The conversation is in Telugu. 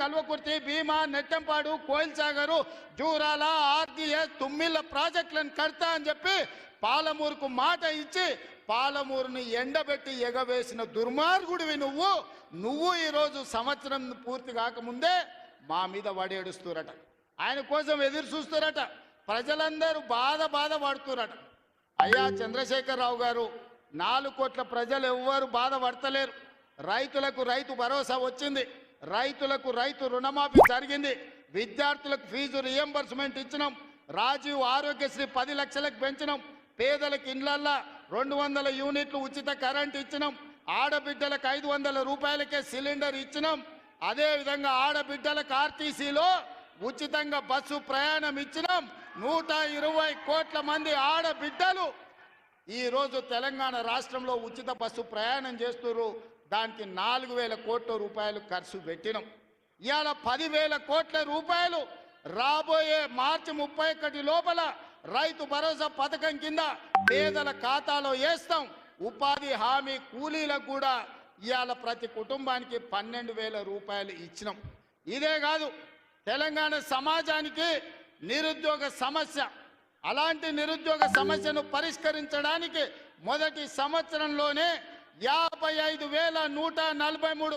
కల్వకుర్తి భీమా నెట్టంపాడు కోయిల్ సాగరు జూరాల ఆర్డిఎస్ తుమ్మిళ్ళ ప్రాజెక్టులను కడతా అని చెప్పి పాలమూరుకు మాట ఇచ్చి పాలమూరుని ఎండబెట్టి ఎగవేసిన దుర్మార్గుడివి నువ్వు. నువ్వు ఈరోజు సంవత్సరం పూర్తి కాకముందే మా మీద వడేడుస్తురట ఆయన కోసం ఎదురు చూస్తురట. ప్రజలందరూ బాధ బాధ పడుతురట. అయ్యా చంద్రశేఖరరావు గారు నాలుగు కోట్ల ప్రజలు ఎవ్వరు బాధపడతలేరు. రైతులకు రైతు భరోసా వచ్చింది. రైతులకు రైతు రుణమాఫీ జరిగింది. విద్యార్థులకు ఫీజు రియంబర్స్మెంట్ ఇచ్చినాం. రాజీవ్ ఆరోగ్యశ్రీ పది లక్షలకు పెంచినాం. పేదలకు ఇండ్లల్లా రెండు వందల యూనిట్లు ఉచిత కరెంట్ ఇచ్చినాం. ఆడబిడ్డలకు ఐదు వందల రూపాయలకే సిలిండర్ ఇచ్చినాం. అదేవిధంగా ఆడబిడ్డలకు ఆర్టీసీలో ఉచితంగా బస్సు ప్రయాణం ఇచ్చినాం. నూట ఇరవై కోట్ల మంది ఆడబిడ్డలు ఈరోజు తెలంగాణ రాష్ట్రంలో ఉచిత బస్సు ప్రయాణం చేస్తున్నారు. దానికి నాలుగు వేల కోట్ల రూపాయలు ఖర్చు పెట్టినాం. ఇవాళ పదివేల కోట్ల రూపాయలు రాబోయే మార్చి ముప్పై ఒకటి లోపల రైతు భరోసా పథకం కింద పేదల ఖాతాలో వేస్తాం. ఉపాధి హామీ కూలీలకు కూడా ఇవాళ ప్రతి కుటుంబానికి పన్నెండు వేల రూపాయలు ఇచ్చినాం. ఇదే కాదు తెలంగాణ సమాజానికి నిరుద్యోగ సమస్య. అలాంటి నిరుద్యోగ సమస్యను పరిష్కరించడానికి మొదటి సంవత్సరంలోనే యాభై ఐదు వేల నూట నలభై మూడు